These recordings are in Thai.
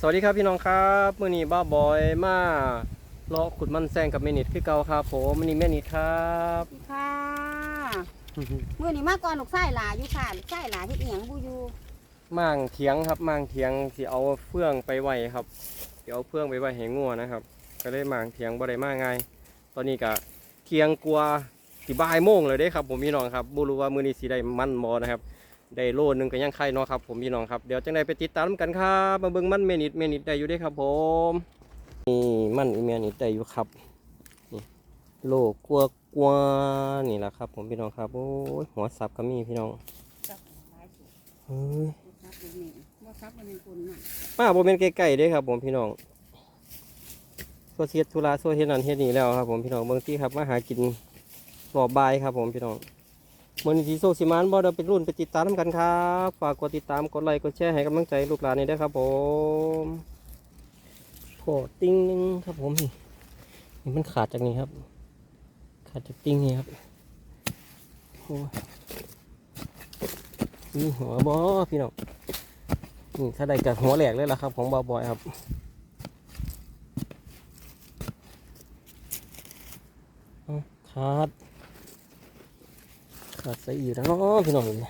สวัสดีครับพี่น้องครับมื่อนี้บ้าบอยมาเลาะขุดมันแซงกับเมนิดคือเก่าครับผมมื่อนี้เมนิดครับค่ะมื่อนี้มาก่อนลูกไส้หลาอยู่ค่ะลูกไส้หลาที่เอียงบูอยู่ม่างเถียงครับม่างเถียงสิเอาเฟื่องไปไว้ครับเดี๋ยวเอาเฟื่องไปไว้ให้งัวนะครับ ก็เลยม่างเถียงบ่ได้มาง่ายตอนนี้ก็เที่ยงกลัวาสิบ่ายโมงเลยเด้ครับ ผมพี่น้องครับบ่รู้ว่ามื้อนี้สิได้มันบ่นะครับ ได้โลนึงก็ยังไข่เนาะครับผมพี่น้องครับเดี๋ยวจังไดไปติดตามกันครับมาเบิ่งมันเมนิดเมนิดได้อยู่เด้ครับผมนี่มันอีเมนิดได้อยู่ครับโลกลัวกลัวนี่แหละครับ ผมพี่น้องครับโอ้ยหัวสับก็มีพี่น้องจับหลายสุดเฮ้ยซับเลยนี่ว่าซับมันเป็นคนน่ะมาผมเป็นไก่ๆเด้ครับ ผมพี่น้องโซเชียตุลาโซเฮ็ดนั่นเฮ็ดนี่แล้วครับ ผมพี่น้องเบิ่งที่ครับมาหากินรอบบายครับ ผมพี่น้อง มันสีโซซิมานบ่เดี๋ยวไปรุ่นไปติดตามกันครับ ฝากกดติดตามกดไลค์กดแชร์ให้กำลังใจลูกหลานนี่ด้วยครับผมโคติ้งหนึงครับผมนี่นี่มันขาดจากนี้ครับ ขาดจากติ้งนี่ครับโอ้นี่หัวบอพี่น้องนี่ถ้าได้จากหัวแหลกเลยล่ะครับ ของบาวบอยครับขาด ขาดใส่อีกแล้วเนาะพี่น้องนี่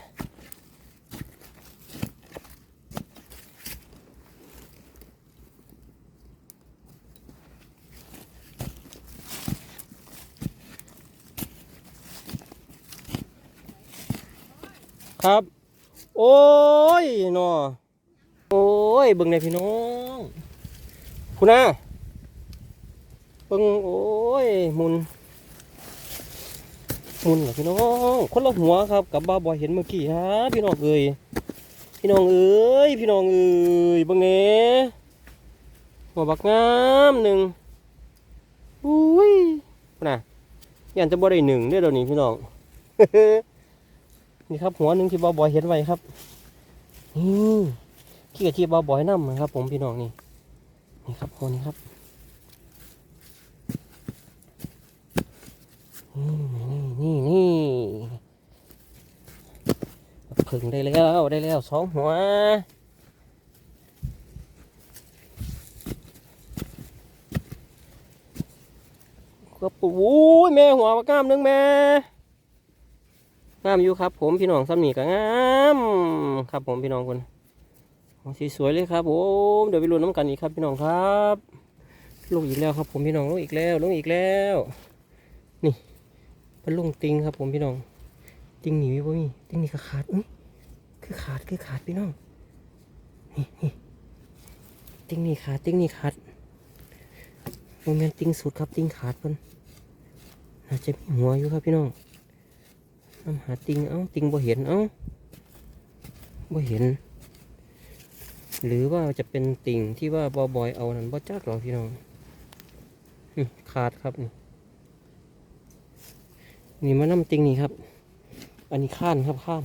ครับ โอ้ยนาะโอ้ยเบิ่งในพี่น้องคุณน่ะเบิ่งโอ้ยมุน มุนเหรอพี่น้องคนละหัวครับกับบ้าบอยเห็นเมื่อกี้ฮะพี่น้องเอ้ยพี่น้องเอ้ยพี่น้องเอ้ยบิ่งเน่หัวบักงามหนึ่งอุ้ยน่ะยันจะบ่ได้หนึ่งเด้อเดี๋ยวนี้พี่น้องนี่ครับหัวหนึ่งที่บ้าบอยเห็นไว้ครับนี่ขี้กะชีบบาบอยน้ำนะครับ ผมพี่น้องนี่นี่ครับคนนี้ครับนี่ นี่นี่ผึ่งได้แล้วได้แล้วสองหัวก็ปูอุ้ยแม่หัวมากล้ามหนึงแม่งามอยู่ครับ ผมพี่น้องสามีก็งามครับ ผมพี่น้องคนสีสวยเลยครับผมเดี๋ยวไปลุ้นน้ำกันอีกครับ พี่น้องครับลงอีกแล้วครับ ผมพี่น้องลงอีกแล้วลงอีกแล้ว ป็นลงติงครับผมพี่น้อง ติงหนีวิบ่มีติงนี่ก็ขาดอุ้ยคือขาดคือขาดพี่น้องนี่นี่ติงนี่ขาดติงนี่ขาดโมเมนติงสุดครับติงขาดเพิ่นน่าจะมีหัวอยู่ครับพี่น้องน้ำหาติงเอ้าติงบ่เห็นเอ้าบ่เห็น หรือว่าจะเป็นติ่งที่ว่าบอบอยเอานั้นบ่จักหรอพี่น้องขาดครับนี่ นี่มาน้ำติ่งนี่ครับ อันนี้ข้านครับข้าน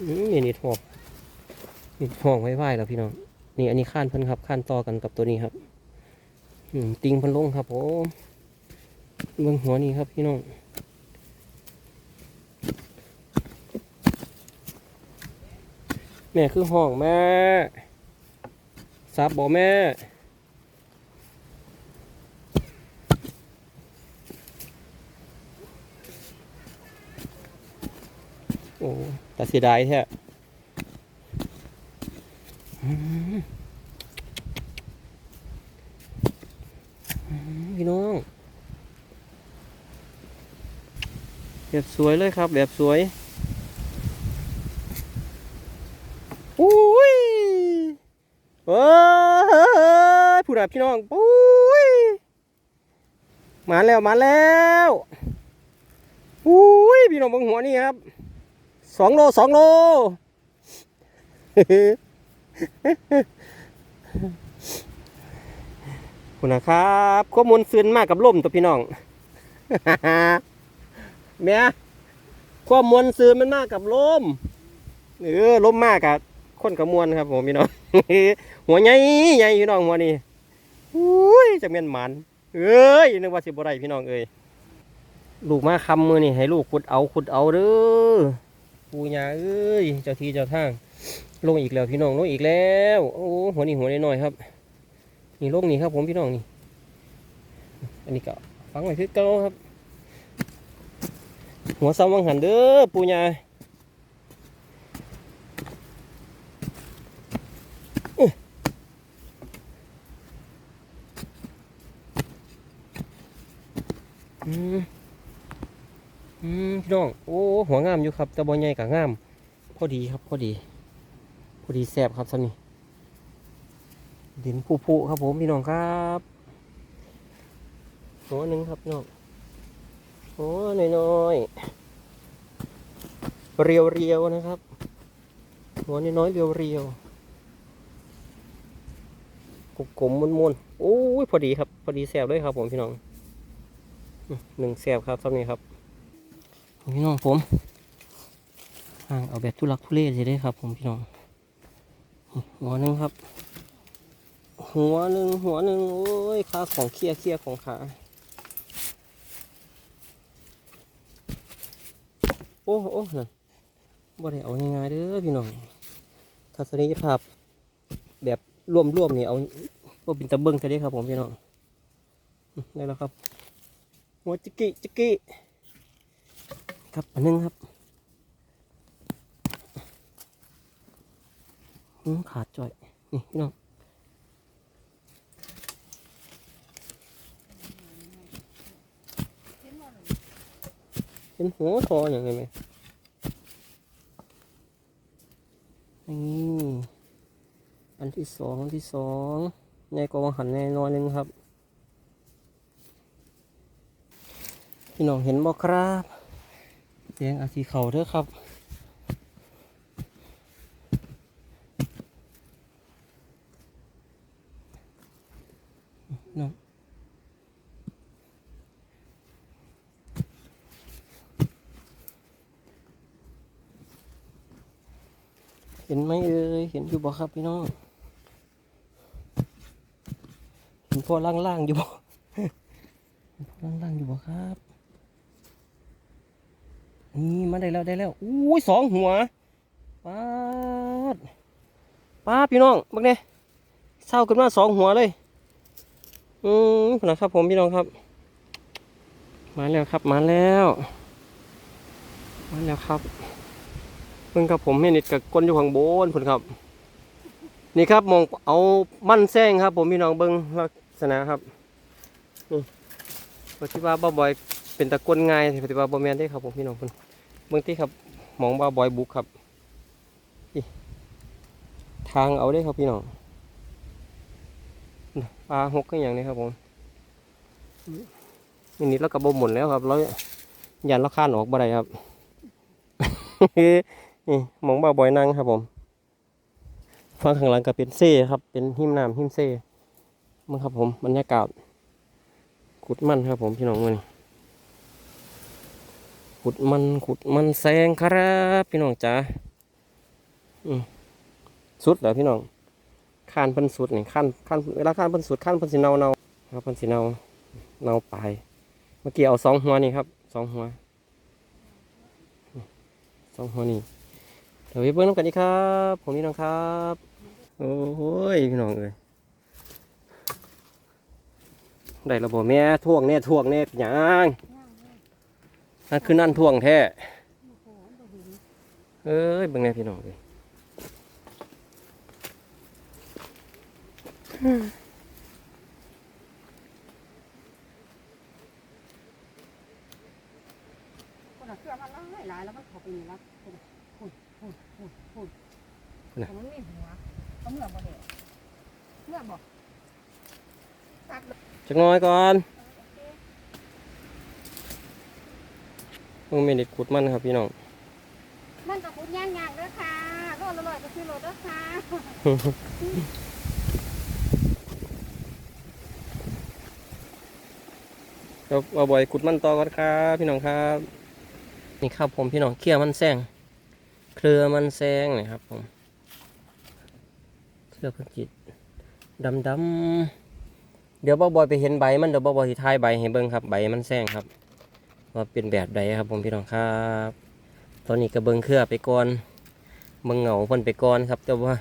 อืมนี่นี่ทอกนี่ทอกไว้ไหวแล้วพี่น้อง นี่อันนี้ข้านเพิ่นครับข้านต่อกันกับตัวนี้ครับอืมติงเพันลงครับผมเบื้องหัวนี่ครับพี่น้องแม่คือห้องแม่ซับบอกแม่ โอ้แต่ เสียดายแท้พี่น้องแบบสวยเลยครับ แบบสวยอุ้ยเอ้ยผู้ดับพี่น้องปุ้ยมาแล้วมาแล้วอุ้ยพี่น้องบางหัวนี่ครับ สองโลสองโล คุณนะครับข้อมูลซึนมากกับล่มตัวพี่น้องเมียข้อมูลซึนมันมากกับลมเออล้มมากอะคนกระมวลครับผมพี่น้องหัวใหญ่ใหญ่พี่น้องหัวนี่อุ้ยจะเมียนหมันเอ้ยนึกว่าสิบ่ได้พี่น้องเอ้ยลูกมาคำมือนี่ให้ลูกขุดเอาขุดเอาเด้อ ปูยาเอ้ยเจ้าที่เจ้าทางลงอีกแล้วพี่น้องลงอีกแล้วโอ้หัวนี่หัวน้อยครับ นี่ลงนี่ครับ ผมพี่น้องนี่ อันนี้ก็ฟังไว้คือเก่าครับ หัวซ้ำวังหันเด้อปูยาอื้ออืมอืมพี่น้อง หัวงามอยู่ครับแต่บอใหญ่กับงาม พอดีครับพอดี พอดีแซบครับสันนี่ดินผู้ผู้ครับผมพี่น้องครับหัวหนึ่งครับน้องหัวน้อยๆเรียวเรียวนะครับ หัวน้อยเรียวเรียวกลมๆมวนๆโอ้ยพอดีครับ พอดีแซ่บเลยครับผมพี่น้องหนึ่งแซบครับสันนี้ครับ พี่น้องผมห่างเอาแบบทุลักทุเลสิได้ครับ ผมพี่น้อง หัวหนึ่งครับ หัวหนึ่งหัวหนึ่งโอ้ยขาของเคี้ยเคี้ยของขาโอ้โอ้นั่นบ่ได้เอาง่ายๆเด้อพี่น้องทัศนียภาพแบบรวมๆนี่เอาบ่เป็นตะเบิงซะเด้ครับผมพี่น้องได้แล้วครับหัวจิกกี้จิกกี้ ครับอันหนึงครับขาดจ่อย นี่พี่น้องเห็นหัวคออย่างไรไหมนี่อันที่สองอันที่สองในกองหันในน้อยหนึงครับ พี่น้องเห็นบ่ครับ แดงอาสีเขาเด้อครับน้องเห็นไหมเอ่ยเห็นอยู่บ่ครับพี่น้อง เห็นพ่อล่างๆอยู่บ่เห็นพ่อล่างๆอยู่บ่ครับ นี่มาได้แล้วได้แล้วอุ้ยสองหัวป้าดป้าพี่น้องบักเนี่ยเศร้าขึ้นมาสองหัวเลยอืมนะครับผมพี่น้องครับ มาแล้วครับมาแล้วมาแล้วครับเพิ่งครับผมให้นิดกับก้นอยู่ข้างบนพุ่นครับ นี่ครับมองเอามั่นแซงครับ ผมพี่น้องเบิ้งลักษณะครับนี่ปฏิว่าบ้าบอย เป็นตะก้นง่ายปฏิว่าบ่แมนได้ครับผมพี่น้องเพิ่นเบื้องที่ครับมองบ้าบอยบุกครับทางเอาได้ครับพี่น้องปลาหกก็อย่างนี้ครับผมอันนี้เรากระบหมุนแล้วครับเรายันเราข้านออกบ่ได้ครับนี่มองบ่าบอยนั่งครับผมฟังข้างหลังก็เป็นเซ่ครับ เป็นหิมน้ำหิมเซ่มันครับผมบรรยากาศขุดมันครับผมพี่น้องมัน ขุดมันขุดมันแซงครับพี่น้องจ๋าสุดแล้วพี่น้องข้านพิ่นสุดนี่ข้านข้านเวลาข้านพิ่นสุดข้านพิ่นสิเนาเนาครับพิ่นสิเนาเนาปลายเมื่อกี้เอาสองหัวนี่ครับสองหัวสองหัวนี่เดี๋ยวไปเบิ่งน้ำกันอีครับ ผมนี่น้องครับ โอ้ยพี่น้องเอ้ยได้ระบบแม่ท่วงแน่ท่วงแน่เป็นหยัง นั่นคือนั่นท่วงแท้ เอ้ยเบิ่งแน่พี่น้องเอ้ยคนละเครื่องมันหลายหลายแล้วมันเข้าไปนี่แล้วพูดพูดพูดพูดพูดน่ะแต่มันมีหัวเขาเมื่อบ่เด็เมื่อบ่ตัดเลยจักหน้อยก่อน มึงไม่ได้ขุดมันครับพี่น้อง มันกับพุดย่างยางเด้อค่ะรอดละลอยก็คือรถเด้อค่ะเดี๋ยวเอาบ่อยขุดมันต่อก่อนครับพี่น้องครับ นี่ครับผมพี่น้องเคลียร์มันแซงเครือมันแซงนี่ครับผมเครือพักจิตดำดำๆเดี๋ยวบ่าวบอยไปเห็นใบมันเดี๋ยวบ่าวบอยสิทายใบให้เบิ่งครับใบมันแซงครับ ว่าเป็นแบบใดครับผมพี่น้องครับ ตอนนี้ก็เบิ่งเครือไปก่อนเบิ่งเหงาเพิ่นไปก่อนครับ แต่ว่า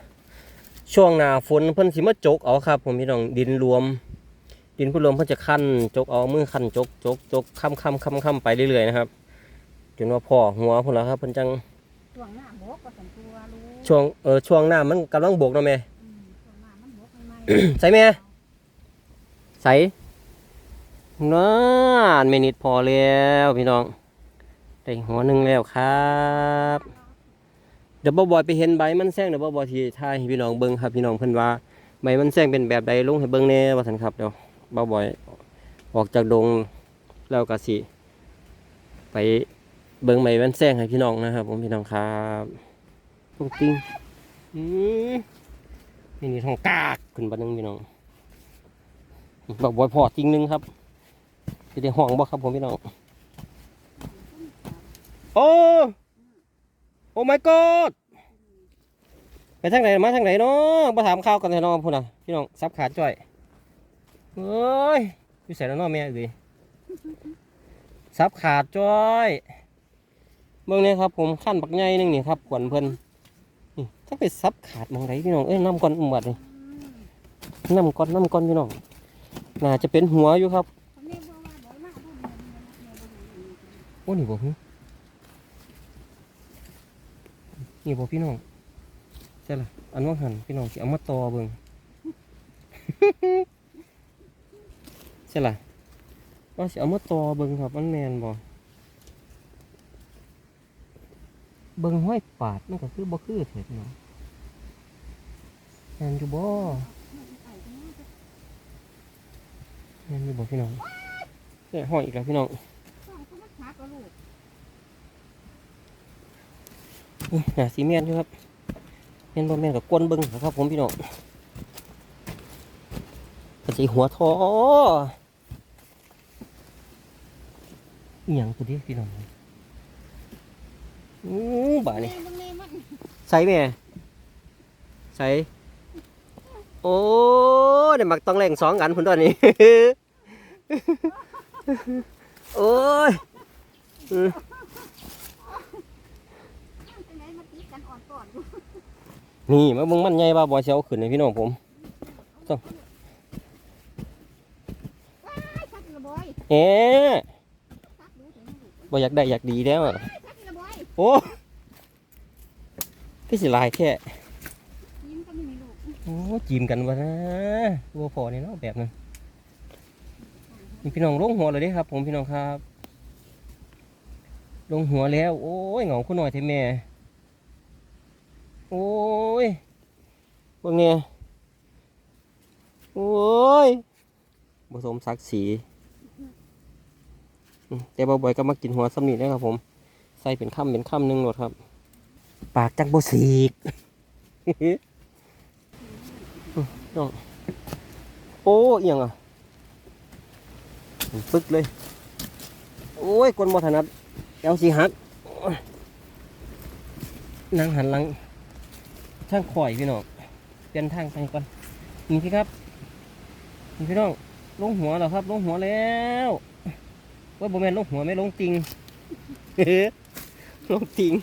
ช่วงหน้าฝนเพิ่นสิมาจกเอาครับ ผมพี่น้องดินรวม ดินผู้รวมเพิ่นจะคั้นจกเอามือคั้นจกจกจกค้ำค้ำค้ำค้ำไปเรื่อยๆนะครับจนว่าพ่อหัวพุ่นแล้วครับเพิ่นจังช่วงหน้าบกก็สันตัวรู้ช่วงเออช่วงหน้ามันกำลังบกเนาะแม่อืมช่วงหน้ามันบกใหม่ใส่แม่ใส่ นั่นไม่นิดพอแล้วพี่น้อง ได้หัวหนึ่งแล้วครับเดี๋ยวบ่บอยไปเห็นใบมันแซงเดี๋ยวบ่บอยที่ทายพี่น้องเบิ่งครับพี่น้องเพิ่นว่าใบมันแซงเป็นแบบใดลงให้เบิ่งแน่ว่าซั่นครับเดี๋ยวบ่อยออกจากดงแล้วก็สิไปเบิ่งใบมันแซงให้พี่น้องนะครับผมพี่น้องครับตุ้งติ้งอืมนี่นี่ทองกากขึ้นบันนึงพี่น้องบอกบอยพอจริงหนึงครับ จะได้ห้องบ่ครับผมพี่น้อง โอ้โอ้ my god ไปทางไหนมาทางไหนเนาะมาถามข่าวกันเลยเนาะพูดนะพี่น้องซับขาดจ่อยเอ้ยอยู่ใส่แล้วเนาะแม่เอ้ยซับขาดจ้อยเบิ่งนี่ยครับผมขั้นปักใหญ่หนึงนี่ครับขวัญเพิ่นนี่ถ้าไปซับขาดหมองไหนพี่น้องเอ้ยน้ำก่อนอุ้มบัดนี่น้ำก้อนน้ำก้อนพี่น้องน่าจะเป็นหัวอยู่ครับ คนนี้บอกว่าบ่อยมากบ่อยมาก บ่อยมากโอ้นี่บ่ฮึนี่บ่พี่น้องใช่ล่ะอันว่าหันพี่น้องสิเอามาต่อเบิ่งใช่ล่ะว่าสิเอามาต่อเบิ่งครับมันแมนบ่เบิ่งห้อยปาดมันก็คือบ่คือเถิดเนาะแมนอยู่บ่แมนอยู่บ่พี่น้องเนี่ยห้อยอีกแล้วพี่น้อง ต้องเขามาหากับลูก นี่ หนาสีเมียนอยู่ครับเมียนบ่แม่นกับก้นเบิ้งนะครับผมพี่น้องกระสีหัวทออหย่างตัวนี้พี่น้องอู้บ่านี่ตรงนี้ใส่แม่ใส่โอ้เดี๋ยวมักต้องแรงสองกันพุ่นตอนนี้ โอ้ยอืม ตรงไหนมาตีกันอ่อนก่อนอยู่ นี่มาเบิ่งมันใหญ่บ่าบ่เชียวขึ้นให้พี่น้องผมอ้อยเอ๊ะชักดูถึงลูกบ่อยากได้อยากดีแล้วอะโอ้พี่สิลายแค่โอ้จีมกันวะนะวัวพอนี่เนาะแบบนั้นนี่พี่น้องลงหัวเลยด้ครับ ผมพี่น้องครับ ลงหัวแล้ว โอ้ยเหงาคุณหน่อยเทแม่ โอ้ยว่าไงโอ้ยผสมศักดิ์ศรีอืมแต่บ่อยๆก็มากินหัวสำนีนะครับผม ใส่เป็นคำเป็นคำหนึ่งหมดครับ ปากจังบสีกน้องโอ้เอียงอะปึ๊กเลย โอ้ยกลนบถนัดเอวสีหักโอ้ยนั่งหันหลัง ทางข่อยพี่น้องเปลี่ยนทางไปก่อนนี่พี่ครับนี่พี่น้องลงหัวแล้วครับ ลงหัวแล้วว่าโบแมนลงหัวไม่ลงติงลงติง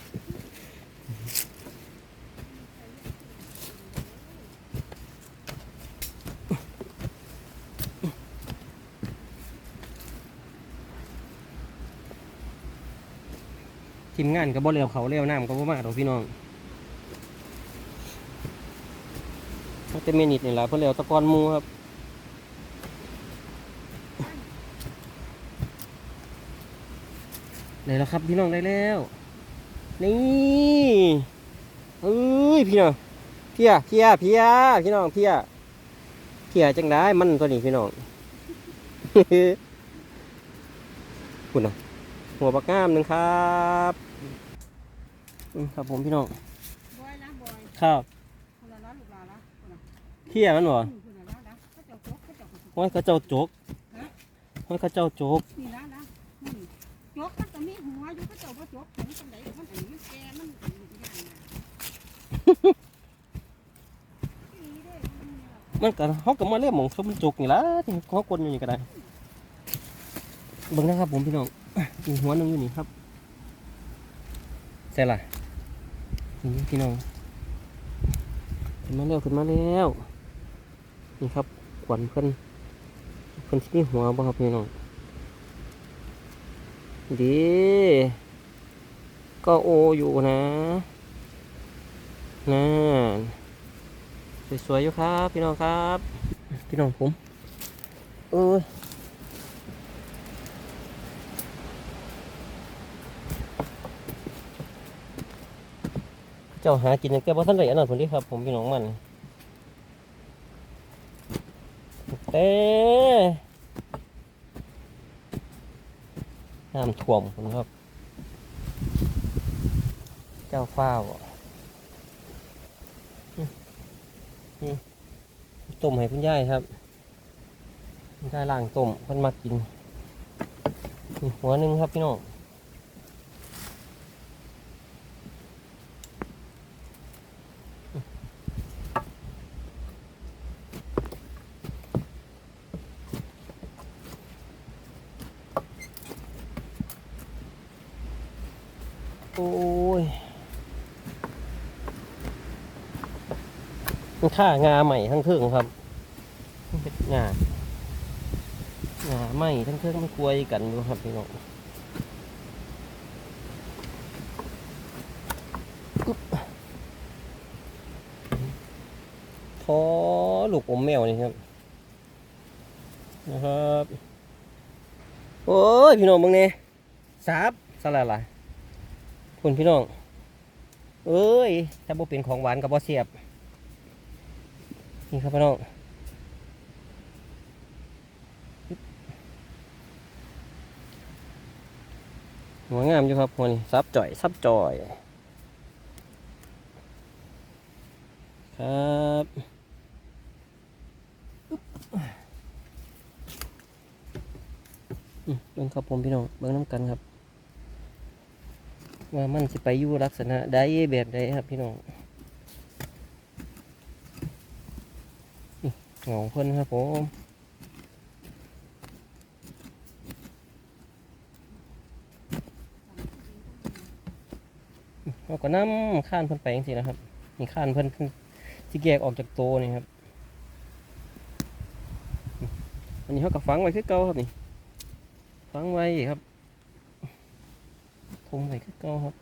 ทีมงานก็บ่เร็วเขาเร็วน้ำก็บ่มาดอกพี่น้อง มันจะเมนิดนี่แหละเพื่อเร็วตะกอนหมูครับได้แล้วครับพี่น้องได้แล้ว นี่เอ้ยพี่น้องเพียเพียเพียพี่น้องเพียเพียจังได้มันตัวนี้พี่น้องคุณนะหัวปลากล้ามหนึ่งครับอืมครับผมพี่น้องบอยนะบ เพียมันบ่นละล้านละเขาเจ้าโจ๊กเขาเจ้าโจ๊กห้อยข้าเจ้าโจกห้อยข้าเจ้าโจกนี่ล้านละนี่โจ๊กมันก็มีหัวอยู่เขาเจ้าบ่จกถึงจังไดมันอันมันแก่มันอันนี้อย่างเด้อมันเนี่ยมันก็เขาก็มาเรียกหมองชมมันจกนี่ละที่เขากลนอยู่นี่ก็ได้เบิ่งนะครับผมพี่น้องอีกหัวนึงอยู่นี่ครับใช่ล่ะนี่พี่น้องขึ้นมาแล้วขึ้นมาแล้ว นี่ครับขวัญเพิ่นเพิ่นที่นี่หัวบ่ครับพี่น้องดีก็โออยู่นะนั่นสวยๆอยู่ครับ พี่น้องครับ พี่น้องผมเอ้ยเจ้าหากินอย่างแกบ่ทันได้อันนั้นพุ่นเดิครับ ผมพี่น้องมัน เต้น้ำท่วมคุณครับ เจ้าฟ้าวอืมอืมต้มให้คุณยายครับคุณยายล้างต้มเพิ่นมากินหัวหนึ่งครับพี่น้อง โอ้ย มันค่างาใหม่ทั้งเครื่องครับเป็นงางาใหม่ทั้งเครื่องมันกลวยกันอยู่ครับพี่น้องอึ๊บทอลูกอมแมวนี่ครับ นะครับ โอ้ย พี่น้องมึงเนี่ยสับสละละคุณพี่น้อง เอ้ย ถ้าบ่เป็นของหวานกับบ่เสียบ นี่ครับพี่น้องหัวงามอยู่ครับหัวนี่ซับจ่อยซับจ่อย ครับเบิ่งครับผมพี่น้องเบิ่งน้ำกันครับ ว่ามันสิไปอยู่ลักษณะใดแบบใดครับพี่น้อง หงเพิ่นครับผมเราก็น้ำข้านเพิ่นไปจังซี่นะครับนี่ข้านเพิ่นที่แยกออกจากโตนี่ครับอันนี้เขาก็ฝังไว้คือเก่าครับนี่ฝังไว้ครับทงไว้คือเก่าครับ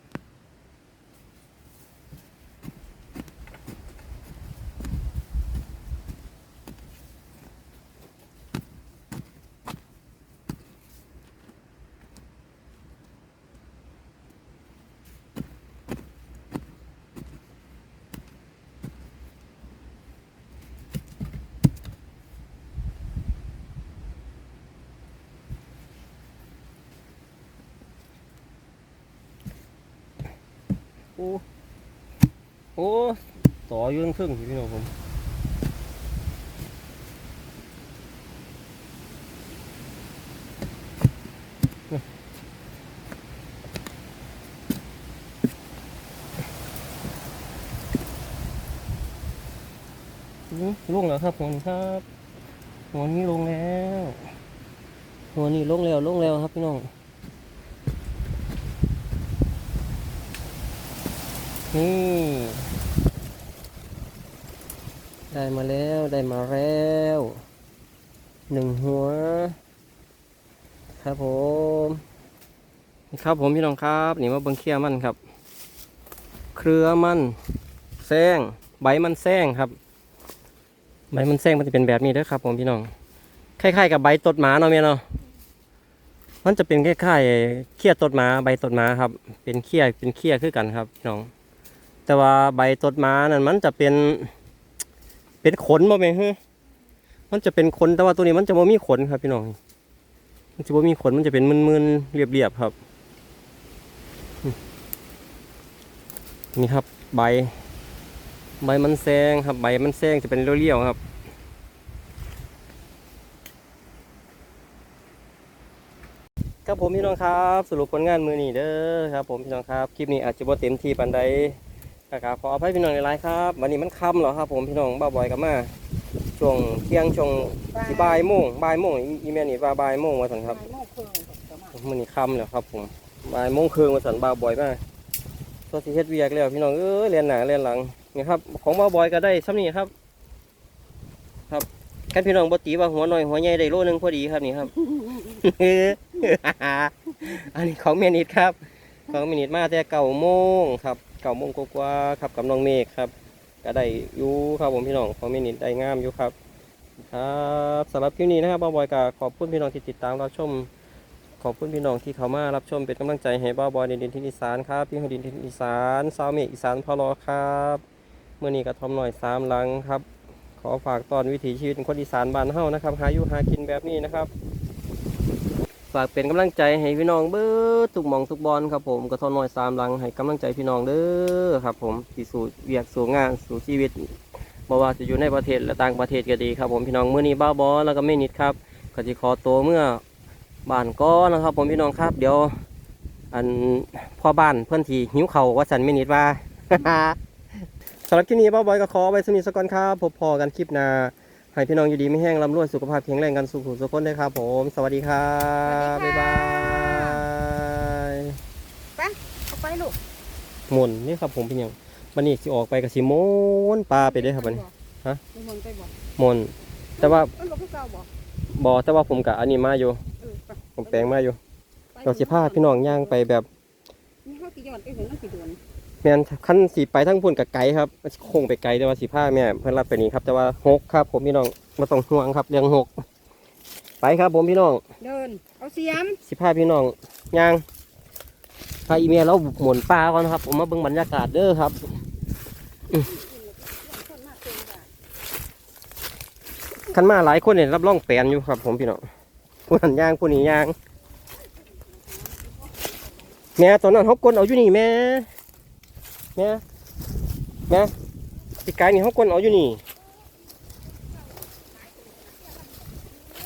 โอ้ โอ้ ต่ ออยื่ข้งครึ่งพี่น้องผมอื้อลงแล้วครับหัวนี้ครับหัวนี้ลงแล้วหัวนี้ลงแล้วลงแล้วครับพี่น้องนี่ ได้มาแล้วได้มาแล้วหนึ่งหัว ครับผมนี่ครับผมพี่น้องครับนี่มาเบิ้งเครือมันครับ เครือมันแซงใบมันแซงครับ ใบมันแซงมันจะเป็นแบบนี้ด้อครับผมพี่น้องคล้ายๆกับใบตดหมาเนาะเมียเนาะมันจะเป็นคล้ายๆเขี้ยตดหมาใบตดหมาครับ เป็นเขี้ยเป็นเขี้ยคือกันครับพี่น้อง แต่ว่าใบตดหมานั่นมันจะเป็น เป็นขนบ่แม่ฮึมันจะเป็นขนแต่ว่าตัวนี้มันจะบ่มีขนครับพี่น้อง มันจะบ่มีขนมันจะเป็นมึนๆเรียบๆครับ นี่ครับใบ ใบมันแซงครับ ใบมันแซงจะเป็นเรียวๆครับครับผมพี่น้องครับ สรุปผลงานมือนี้เด้อครับ ผมพี่น้องครับคลิปนี้อาจจะบ่เต็มที่ปานใด นะครับขออภัยพี่น้องหลายๆครับวันนี้มันค่ำแล้วครับ ผมพี่น้องบ้าบอยกับมาช่วงเที่ยงช่วงสิบ่ายโมงบ่ายโมงอีอีเมลนี่ว่าบ่ายโมงมาสันครับโมกเครื่องประมาณมันนี้ค่ำแล้วครับผมบ่ายโมงครึ่งมาสันบ้าบอยมาตัวสิเฮ็ดเวียกแล้วพี่น้องเอ้ยเรียนหน้าเรียนหลังนี่ครับของบ่าวบอยก็ได้ซ้ำนี่ครับ ครับกันพี่น้องบ่ตีว่าหัวน้อยหัวใหญ่ได้โลนึงพอดีครับนี่ครับอันนี้ของเมนิดครับ ของเมนิดมาแต่เก่าโมงครับ เก่าโมงกว่าครับกับน้องเมฆครับก็ได้อยู่ครับผมพี่น้องของเมนิดได้งามอยู่ครับครับสำหรับคลิปนี้นะครับบ่าบอยก็ขอบคุณพี่น้องที่ติดตามรับชมขอบคุณพี่น้องที่เข้ามารับชมเป็นกำลังใจให้บ่าบอยในดินทินอีสานครับพี่ฮดินทินอีสานสาวเมฆอีสานพอลอครับเมื่อนี้ก็ทอมหน่อยสามหลังครับ ขอฝากตอนวิถีชีวิตคนอีสานบ้านเฮานะครับหาอยู่หากินแบบนี้นะครับ ฝากเป็นกำลังใจให้พี่น้องเบ้อทุกมองทุกบอลครับผมก็ทอมหน่อยสามลังให้กำลังใจพี่น้องเด้อครับ ผมที่สู่เวียกสู่งานสู่ชีวิตบ่ว่าจะอยู่ในประเทศและต่างประเทศก็ดีครับ ผมพี่น้องเมื้อนี้บ้าบอแล้วก็ไม่นิดครับก็สิขอตัวเมื่อบ้านก็นะครับ ผมพี่น้องครับ เดี๋ยว อันพ่อบ้านเพื่อนทีหิวเขาว่าสันไม่นิดว่าสำหรับคลิปนี้บ้าบอยก็ขอไว้สนิทสกอนครับพบพอกันคลิปหน้า ให้พี่น้องอยู่ดีไม่แห้งร่ำรวยสุขภาพแข็งแรงกันสุขสุขคนด้วยครับผม สวัสดีครับ สวับ๊ายสดีค่ะ บายเอาไปลูกหมุนนี่ครับผมพี่น้องวันนี้สิออกไปกับสิโมนปลาไปได้อครับวันนี้ ฮะมีมนต์ไปบ่หมุนแต่ว่าเออลูกพี่เก่าบ่บอแต่ว่าผมกับอันนี้มาอยู่ เออไปผมแปลงมาอยู่ เราสิพาพี่น้องย่างไปแบบ นี่เขาสิย้อนไปถึงนั่นสิโดน แม่นขั้นสีไปทั้งพุ่นกับไกลครับคงไปไกลแต่ว่าสีผ้าแม่เพิ่นรับไปนี้ครับแต่ว่าหกครับ ผมพี่น้องมาต้องห่วงครับเรื่องหกไปครับผมพี่น้อง เดิน เอาเสียมสิผ้าพี่น้องย่างพาอีเมลเราหมุนปลาก่อนครับ ผมมาเบิ่งบรรยากาศเด้อครับขันมาหลายคนเนี่ยรับรองแปลนอยู่ครับ ผมพี่น้องผู้นั้นย่างผู้นี้ย่างแม่ตอนนั้นเขากลนเอาอยู่นี่แม่ แม่แม่ปีกายนี่เขากลนเอาอยู่นี่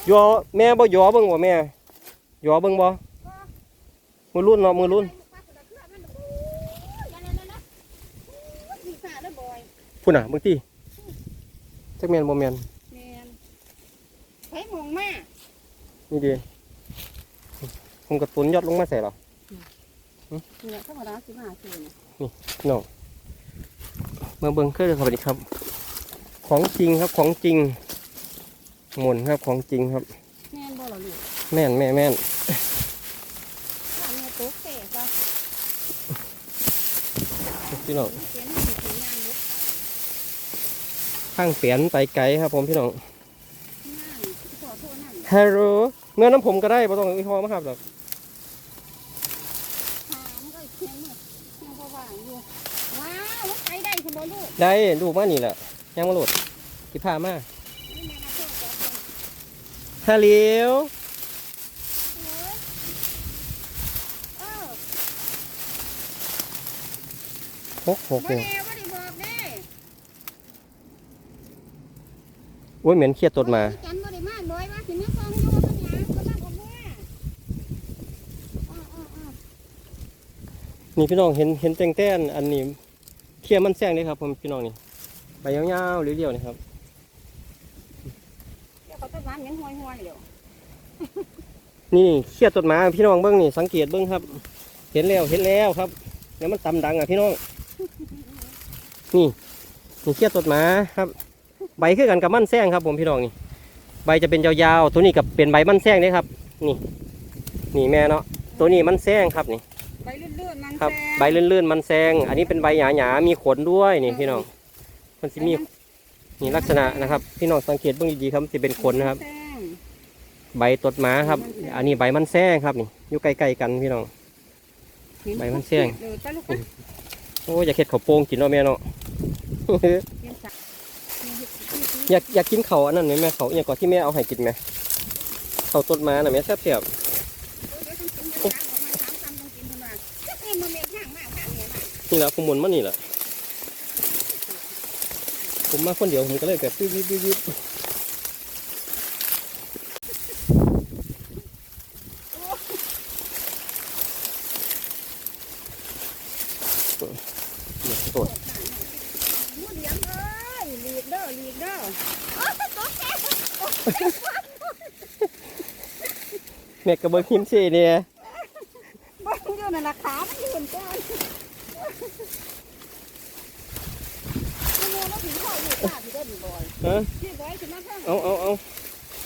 ยอแม่บ่ยอเบิ่งบ่แม่ยอเบิ่งบ่มือรุ่นเนาะมือรุ่นมีสาแล้วบ่อยพุ่นน่ะบางทีจักแม่นบ่แม่นแม่นใช้มองมานี่ดีผมกระตุนยอดลงมาใส่หรอเนี่ยธรรมดาสิบห้าคื นน้องมาเบิ่งเครื่องครับสวัสดีครับ ของจริงครับของจริงหมุนครับของจริงครับ แม่นบ่ล่ะลูกแม่นแม่แม่นถ้าแม่ตุ๊กเตะก็พี่น้องเขียนให้ถึงงานลูกข้างเปลี่ยนไปไกลครับ ผมพี่น้องงานขอโทษนั่นฮัลโหลเมื่อน้ำผมก็ได้บ่ต้องอีพอมาครับหรอก หามก็เขียนหมดยัง บ่ว่างอยู่ว้าวรถไฟได้คุณบ่ลูกได้ดูมานี่แหละยังมาโหลดที่พามานี่แม่มาโทษขอคนฮัลโหลเอ้ยเออหกหกบ่นี่แน่บ่ได้บอกเด้ โอ้ยเหม็นเครียดตดมาจันบ่ได้มาบ่อยว่าสิมาส่งอยู่เป็นหยังก็ลังออกมาอ้อๆ นี่พี่น้องเห็นเห็นแตงแต้นอันนี้เคี่ยมันแซงเลยครับผมพี่น้องนี่ใบยาวๆเรียวๆนี่ครับๆเดี๋ยวเขาจะหวานเหม็นห่วยๆเดี๋ยวนี่เคี่ยต้นไม้พี่น้องเบิ้งนี่สังเกตเบิ้งครับ เห็นแล้วเห็นแล้วครับแล้วมันตำดังอะพี่น้อง นี่นี่เคี่ยต้นไม้ครับ ใบคือกันกับมันแซงครับ ผมพี่น้องนี่ ใบจะเป็นยาวๆตัวนี้กับเป็นใบมันแซงเด้ครับ นี่ นี่แม่เนาะตัวนี้มันแซงครับนี่ ใบลื่นๆมันครับ แซงใบลื่นๆ มันแซง อันนี้เป็นใบหยาๆ มีขนด้วยนี่พี่น้อง มันจะมีนี่ลักษณะนะครับ พี่น้องสังเกตเบิ้งดีๆครับมันจะเป็นขนนะครับ แซงใบตดหมาครับ อันนี้ใบมันแซงครับนี่อยู่ใกล้ๆกันพี่น้องใบมันแซง เออไปลูกไปโอ้ยอยากเห็ดข้าวโป่งกินเนาะแม่เนาะเรียนสักเนี่ยเฮ็ดอยากอยากกินเขาวอันนั้นไหมแม่เขาอย่างก่อนที่แม่เอาให้กินไหมเขาวต้นมาน่ะแม่แซ่บ นี่แหละผมหมุนมานี่แหละผมมาคนเดียวผมก็เลยแบบวิบวิบวิบวิบเนี่ยโอ้ยหมูเดียมเอ้ยหลีกเด้อหลีกเด้อโอ้ยตกใจแม่กระเบื้องหิมเชเนี่ยบ้านอยู่นั่นน่ะขามันยืนก่อน บอยฮะพี่บอยสิมาเพิ่มเอาเอาเอา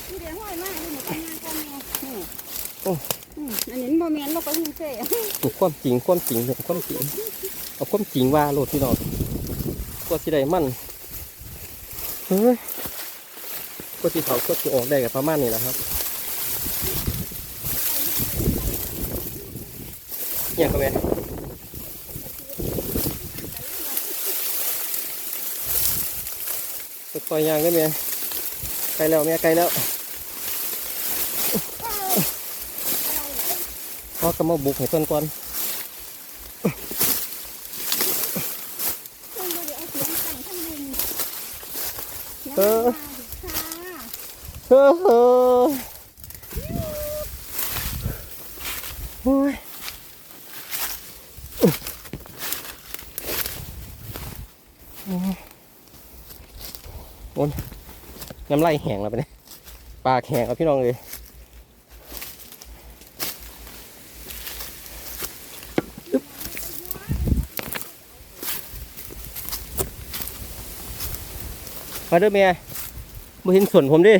พี่เดี๋ยวห้อยมากอยู่หนูทำงานก่อนแม่อืมโอ้อืมอันนี้บ่แม่นเราก็หิ้งเซ่ถูกความจริงความจริงเนี่ยความจริงเอาความจริงว่าโลดพี่น้องกว่าสิได้มันเฮ้ยกว่าสิเขากว่าสิออกได้กับประมาณนี้แหละครับเนี่ยก็แปล่อยยางได้ไหมไกลแล้วแม่ไกลแล้วพอก็มาบุกให้ต้นก่อนก่อาเออเออโอ้ยโอ้ย น้ำไหลแห้งแล้วไปเนี่ยปากแห้งแล้วพี่น้องเลยมาด้อเมียบ่เห็นส่วนผมดิ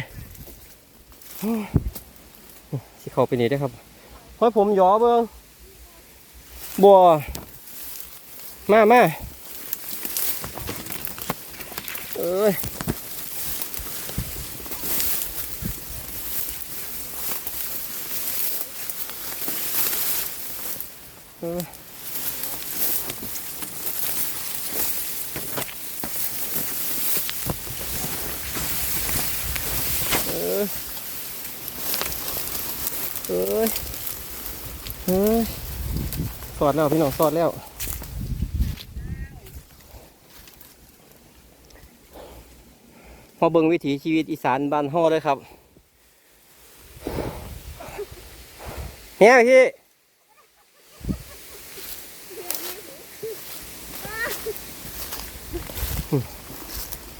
โอ้ยสิเขาไปนี่ได้ครับเพราะผมหยอเบิ่งบัวมามาเอ้ย เออ เออเอ้ยเฮ้ยสอดแล้วพี่น้องสอดแล้วพอเบิ่งวิถีชีวิตอีสานบ้านห่อเลยครับเนี่ยพี่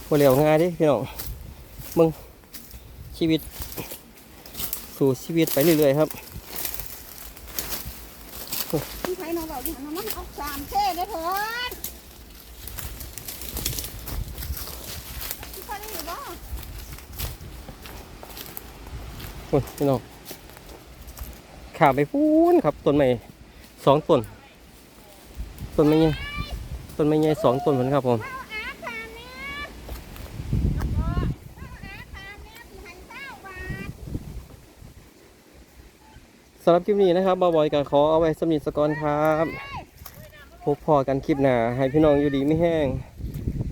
บ่เหลียวง่ายเดิพี่น้องมึงชีวิต สู่ชีวิตไปเรื่อยๆครับพี่ไผน้องบอกที่หันมามันเอาสามเซ่เด้อเพิ่นพี่ไผนี่อยู่บ่โอ้ยพี่น้องขาไปพูนครับต้นไม้สองต้นต้นไม้ใหญ่ต้นไม้ใหญ่สองต้นเหมือนครับผม เอาอาคารเนี่ยเอาอาคารเนี่ยสิให้เศร้าบาท สำหรับคลิปนี้นะครับบาบอยกับขอเอาไว้สำนิทสกอนครับพบพอกันคลิปหน้าให้พี่น้องอยู่ดีไม่แห้ง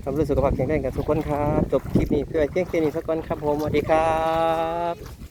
ทำเรื่องสุขภาพแข็งแรงกันทุกคนครับ จบคลิปนี้เพื่อเพียงแค่นี้สกอนครับผมสวัสดีครับ